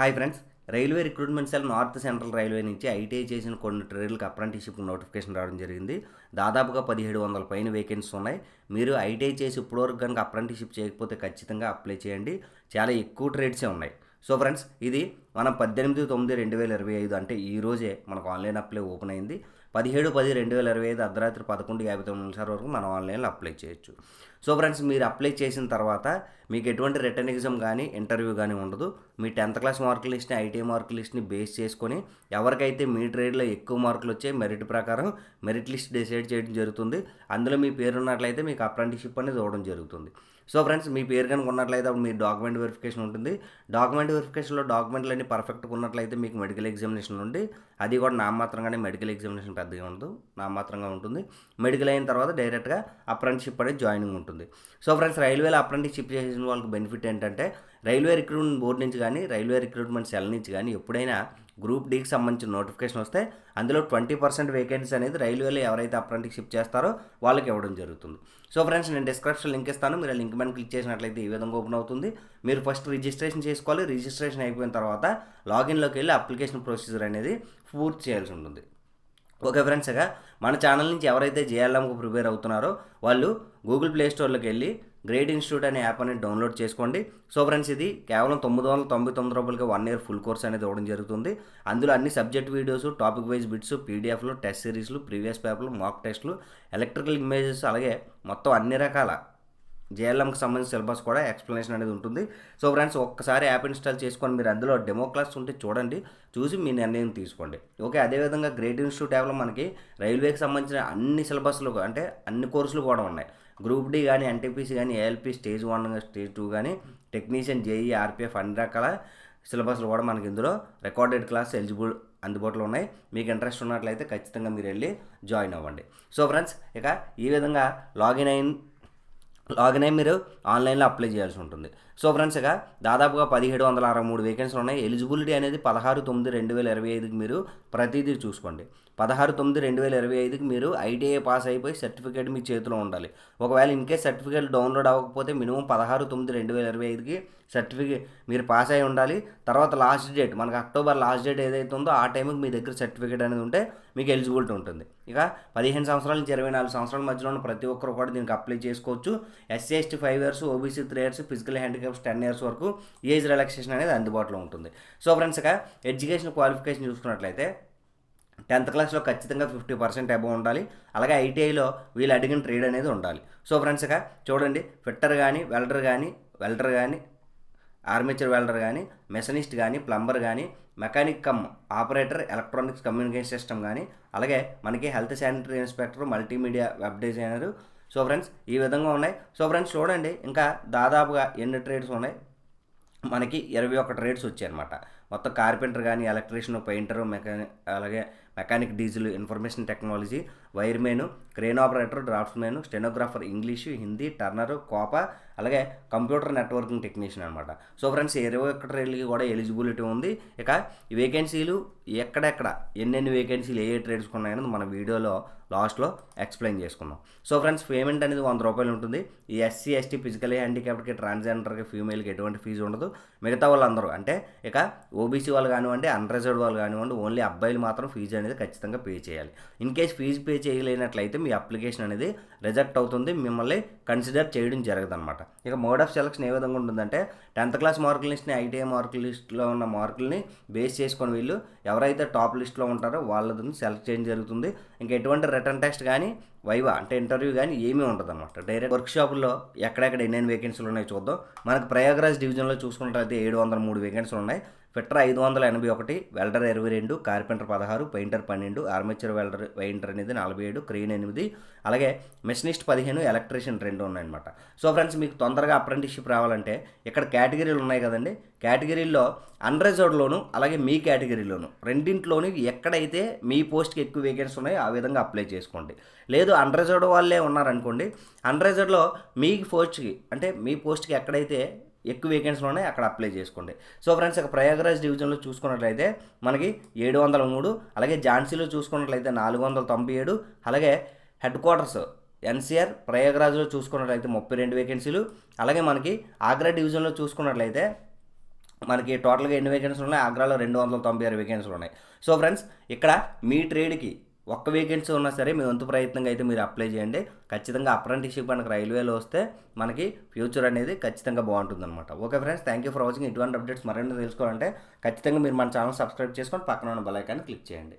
Hi friends. Railway recruitment cell north central railway నుంచి ITI చేసిన కొన్ని ట్రేడ్లకు అప్రెంటిషిప్ నోటిఫికేషన్ రావడం జరిగింది. దాదాపుగా పదిహేడు వందల పైన వేకెన్సీస్ ఉన్నాయి. మీరు ఐటీఐ చేసి ఇప్పటివరకు కనుక అప్రెంటిషిప్ చేయకపోతే ఖచ్చితంగా అప్లై చేయండి. చాలా ఎక్కువ ట్రేడ్సే ఉన్నాయి. సో ఫ్రెండ్స్ ఇది మనం పద్దెనిమిది తొమ్మిది రెండు వేల ఇరవై ఐదు అంటే ఈ రోజే మనకు ఆన్లైన్ అప్లై ఓపెన్ అయింది. పదిహేడు పది రెండు వేల ఇరవై ఐదు అర్ధరాత్రి పదకొండు యాభై తొమ్మిది నిమిషాల వరకు మనం ఆన్లైన్లో అప్లై చేయొచ్చు. సో ఫ్రెండ్స్ మీరు అప్లై చేసిన తర్వాత మీకు ఎటువంటి రిటర్న్ ఎగ్జామ్ కానీ ఇంటర్వ్యూ కానీ ఉండదు. మీ టెన్త్ క్లాస్ మార్క్ లిస్ట్ని ఐటీ మార్క్ లిస్ట్ని బేస్ చేసుకొని ఎవరికైతే మీ ట్రేడ్లో ఎక్కువ మార్కులు వచ్చాయి మెరిట్ ప్రకారం మెరిట్ లిస్ట్ డిసైడ్ చేయడం జరుగుతుంది. అందులో మీ పేరు ఉన్నట్లయితే మీకు అప్రెంటిషిప్ అనేది ఇవ్వడం జరుగుతుంది. సో ఫ్రెండ్స్ మీ పేరు కనుక ఉన్నట్లయితే అప్పుడు మీ డాక్యుమెంట్ వెరిఫికేషన్ ఉంటుంది. డాక్యుమెంట్ వెరిఫికేషన్లో డాక్యుమెంట్లు అన్ని పర్ఫెక్ట్గా ఉన్నట్లయితే మీకు మెడికల్ ఎగ్జామినేషన్ ఉంది అది కూడా నామాత్రంగానే మెడికల్ ఎగ్జామినేషన్ పెద్దగా ఉండదు నామాత్రంగా ఉంటుంది. మెడికల్ అయిన తర్వాత డైరెక్ట్గా అప్రెంటిషిప్ అనేది జాయినింగ్ ఉంటుంది. సో ఫ్రెండ్స్ రైల్వేలో అప్రెంటిషిప్ చేసిన వాళ్ళకి బెనిఫిట్ ఏంటంటే రైల్వే రిక్రూట్మెంట్ బోర్డు నుంచి కానీ రైల్వే రిక్రూట్మెంట్ సెల్ నుంచి కానీ ఎప్పుడైనా గ్రూప్ డీకి సంబంధించిన నోటిఫికేషన్ వస్తే అందులో ట్వంటీ పర్సెంట్ వేకెన్సీ అనేది రైల్వేలో ఎవరైతే అప్రెంటిక్షిప్ చేస్తారో వాళ్ళకి ఇవ్వడం జరుగుతుంది. సో ఫ్రెండ్స్ నేను డిస్క్రిప్షన్ లింక్ ఇస్తాను. మీరు లింక్ మీద క్లిక్ చేసినట్లయితే ఈ విధంగా ఓపెన్ అవుతుంది. మీరు ఫస్ట్ రిజిస్ట్రేషన్ చేసుకోవాలి. రిజిస్ట్రేషన్ అయిపోయిన తర్వాత లాగిన్లోకి వెళ్ళి అప్లికేషన్ ప్రొసీజర్ అనేది పూర్తి చేయాల్సి ఉంటుంది. ఓకే ఫ్రెండ్స్ ఇక మన ఛానల్ నుంచి ఎవరైతే జేఎల్ఎంకు ప్రిపేర్ అవుతున్నారో వాళ్ళు గూగుల్ ప్లే స్టోర్లోకి వెళ్ళి గ్రేట్ ఇన్స్టిట్యూట్ అనే యాప్ అనేది డౌన్లోడ్ చేసుకోండి. సో ఫ్రెండ్స్ ఇది కేవలం తొమ్మిది వందల తొంభై తొమ్మిది రూపాయలకి వన్ ఇయర్ ఫుల్ కోర్స్ అనేది ఇవ్వడం జరుగుతుంది. అందులో అన్ని subject videos topic wise bits పీడిఎఫ్లు test సిరీస్లు ప్రీవియస్ పేపర్లు మాక్ టెస్ట్లు ఎలక్ట్రికల్ ఇమేజెస్ అలాగే మొత్తం అన్ని రకాల జేఎల్ఎంకి సంబంధించిన సిలబస్ కూడా ఎక్స్ప్లెనేషన్ అనేది ఉంటుంది. సో ఫ్రెండ్స్ ఒక్కసారి యాప్ ఇన్స్టాల్ చేసుకొని మీరు అందులో డెమో క్లాస్ ఉంటే చూడండి చూసి మీ నిర్ణయం తీసుకోండి. ఓకే అదేవిధంగా గ్రేట్ ఇన్స్టిట్యూట్ యాప్లో మనకి రైల్వేకి సంబంధించిన అన్ని సిలబస్లు అంటే అన్ని కోర్సులు కూడా ఉన్నాయి. గ్రూప్ డి కానీ ఎన్టీపీసీ కానీ ALP stage one stage two కానీ టెక్నీషియన్ జేఈ ఆర్పిఎఫ్ అన్ని రకాల సిలబస్లు కూడా మనకి ఇందులో రికార్డెడ్ క్లాస్ ఎలిజిబుల్ అందుబాటులో ఉన్నాయి. మీకు ఇంట్రెస్ట్ ఉన్నట్లయితే ఖచ్చితంగా మీరు వెళ్ళి జాయిన్ అవ్వండి. సో ఫ్రెండ్స్ ఇక ఈ విధంగా లాగిన్ అయిన లాగిన్ అయ్యి మీరు ఆన్లైన్లో అప్లై చేయాల్సి ఉంటుంది. సో ఫ్రెండ్స్ ఇక దాదాపుగా పదిహేడు వందల అరవై మూడు వేకెన్సీలు ఉన్నాయి. ఎలిజిబిలిటీ అనేది పదహారు తొమ్మిది రెండు వేల ఇరవై ఐదుకి మీరు ప్రతిదీ చూసుకోండి. పదహారు తొమ్మిది రెండు వేల ఇరవై ఐదుకి మీరు ఐటీఐ పాస్ అయిపోయి సర్టిఫికేట్ మీ చేతిలో ఉండాలి. ఒకవేళ ఇన్కేస్ సర్టిఫికేట్ డౌన్లోడ్ అవ్వకపోతే మినిమం పదహారు తొమ్మిది రెండు వేల ఇరవై ఐదుకి సర్టిఫికేట్ మీరు పాస్ అయి ఉండాలి. తర్వాత లాస్ట్ డేట్ మనకు అక్టోబర్ లాస్ట్ డేట్ ఏదైతే ఉందో ఆ టైంకి మీ దగ్గర సర్టిఫికేట్ అనేది ఉంటే మీకు ఎలిజిబిలిటీ ఉంటుంది. ఇక పదిహేను సంవత్సరాల నుంచి ఇరవై నాలుగు సంవత్సరాల మధ్యలో ఉన్న ప్రతి ఒక్కరు కూడా దీనికి అప్లై చేసుకోవచ్చు. SC ST five years OBC three years physical handicaps ten years వరకు ఏజ్ రిలాక్సేషన్ అనేది అందుబాటులో ఉంటుంది. సో ఫ్రెండ్స్ ఇక ఎడ్యుకేషన్ క్వాలిఫికేషన్ చూసుకున్నట్లయితే టెన్త్ క్లాస్లో ఖచ్చితంగా ఫిఫ్టీ పర్సెంట్ అబవ్ ఉండాలి. అలాగే ఐటీఐలో వీళ్ళు అడిగిన ట్రేడ్ అనేది ఉండాలి. సో ఫ్రెండ్స్ ఇక చూడండి ఫిట్టర్ కానీ వెల్డర్ కానీ వెల్డర్ కానీ ఆర్మేచర్ వెల్డర్ కానీ మెషనిస్ట్ కానీ ప్లంబర్ కానీ mechanic cum operator electronics communication system కానీ అలాగే మనకి health sanitary inspector multimedia web designer. So friends ఈ విధంగా ఉన్నాయి. సో ఫ్రెండ్స్ చూడండి ఇంకా దాదాపుగా ఎన్ని ట్రేడ్స్ ఉన్నాయి? మనకి ఇరవై ఒక ట్రేడ్స్ వచ్చాయన్నమాట. మొత్తం కార్పెంటర్ కానీ ఎలక్ట్రీషియన్ పెయింటరు మెకానిక్ అలాగే mechanic diesel information technology wiremen crane operator draftsmen stenographer English Hindi turner COPA అలాగే కంప్యూటర్ నెట్వర్కింగ్ టెక్నీషియన్ అనమాట సో ఫ్రెండ్స్ ఇరవై ఒక్క ట్రేడ్లకి కూడా ఎలిజిబిలిటీ ఉంది. ఇక వేకెన్సీలు ఎక్కడెక్కడ ఎన్నెన్ని వేకెన్సీలు ఏ ఏ ట్రేడ్స్ ఉన్నాయని మన వీడియోలో లాస్ట్లో ఎక్స్ప్లెయిన్ చేసుకుందాం. సో ఫ్రెండ్స్ పేమెంట్ అనేది వంద రూపాయలు ఉంటుంది. ఈ ఎస్సీ ఎస్టీ ఫిజికల్ హ్యాండిక్యాప్డ్కి ట్రాన్స్జెండర్కి ఫీమేల్కి ఎటువంటి ఫీజు ఉండదు. మిగతా వాళ్ళందరూ అంటే ఇక ఓబీసీ వాళ్ళు కానివ్వండి అన్రిజర్వ్డ్ వాళ్ళు కానివ్వండి ఓన్లీ అబ్బాయిలు మాత్రం ఫీజు అనేది ఖచ్చితంగా పే చేయాలి. ఇన్ కేస్ ఫీజు పే చేయలేనట్లయితే మీ అప్లికేషన్ అనేది రిజెక్ట్ అవుతుంది మిమ్మల్ని కన్సిడర్ చేయడం జరగదనమాట ఇక మోడ్ ఆఫ్ సెలక్షన్ ఏ విధంగా ఉంటుందంటే టెన్త్ క్లాస్ మార్క్ లిస్ట్ని ఐటీఐ మార్కుల లిస్ట్లో ఉన్న మార్కుల్ని బేస్ చేసుకొని వీళ్ళు ఎవరైతే టాప్ లిస్ట్లో ఉంటారో వాళ్ళని సెలెక్ట్ చేయడం జరుగుతుంది. ఇంకా ఎటువంటి రిటర్న్ టెస్ట్ కానీ వైవా అంటే ఇంటర్వ్యూ కానీ ఏమీ ఉండదు అనమాట డైరెక్ట్ వర్క్షాపుల్లో ఎక్కడెక్కడ ఎన్నెన్ని వేకెన్సీలు ఉన్నాయో చూద్దాం. మనకు ప్రయాగరాజ్ డివిజన్లో చూసుకున్నట్లయితే ఏడు వందల మూడు వేకెన్సీలు ఉన్నాయి. ఫిట్టర్ ఐదు వందల ఎనభై ఒకటి వెల్డర్ ఇరవై రెండు కార్పెంటర్ పదహారు పెయింటర్ పన్నెండు ఆర్మేచర్ వెల్డర్ పెయింటర్ అనేది నలభై ఏడు క్రెయిన్ ఎనిమిది అలాగే మెషినిస్ట్ పదిహేను ఎలక్ట్రీషియన్ రెండు ఉన్నాయన్నమాట. సో ఫ్రెండ్స్ మీకు తొందరగా అప్రెంటిస్షిప్ రావాలంటే ఇక్కడ కేటగిరీలు ఉన్నాయి కదండి. కేటగిరీల్లో అన్రిజర్వ్డ్లోను అలాగే మీ కేటగిరీలోను. రెండింటిలోని ఎక్కడైతే మీ పోస్ట్కి ఎక్కువ వేకెన్సీ ఉన్నాయో ఆ విధంగా అప్లై చేసుకోండి. లేదు అన్రిజర్వ్డ్ వాళ్ళే ఉన్నారనుకోండి అన్రిజర్వ్డ్లో మీ పోస్ట్కి అంటే మీ పోస్ట్కి ఎక్కడైతే ఎక్కువ వేకెన్సీలు ఉన్నాయి అక్కడ అప్లై చేసుకోండి. సో ఫ్రెండ్స్ ఇక ప్రయాగరాజ్ డివిజన్లో చూసుకున్నట్లయితే మనకి ఏడు వందల మూడు అలాగే ఝాన్సీలో చూసుకున్నట్లయితే నాలుగు వందల తొంభై ఏడు అలాగే హెడ్ క్వార్టర్స్ ఎన్సీఆర్ ప్రయాగరాజ్లో చూసుకున్నట్లయితే ముప్పై రెండు వేకెన్సీలు అలాగే మనకి ఆగ్రా డివిజన్లో చూసుకున్నట్లయితే మనకి టోటల్గా ఎన్ని వేకెన్సీలు ఉన్నాయి? ఆగ్రాలో రెండు వందల తొంభై ఆరు వేకెన్సీలు ఉన్నాయి. సో ఫ్రెండ్స్ ఇక్కడ మీ ట్రేడ్కి ఒక్క వేకెన్సీ ఉన్నా సరే మీ వంతు ప్రయత్నంగా అయితే మీరు అప్లై చేయండి. ఖచ్చితంగా అప్రెంటిషిప్ మనకు రైల్వేలో వస్తే మనకి ఫ్యూచర్ అనేది ఖచ్చితంగా బాగుంటుంది అనమాట okay friends thank you for watching ఇటువంటి అప్డేట్స్ మరెన్నో తెలుసుకోవాలంటే ఖచ్చితంగా మీరు మన ఛానల్ సబ్స్క్రైబ్ చేసుకొని పక్కన ఉన్న బెల్ క్లిక్ చేయండి.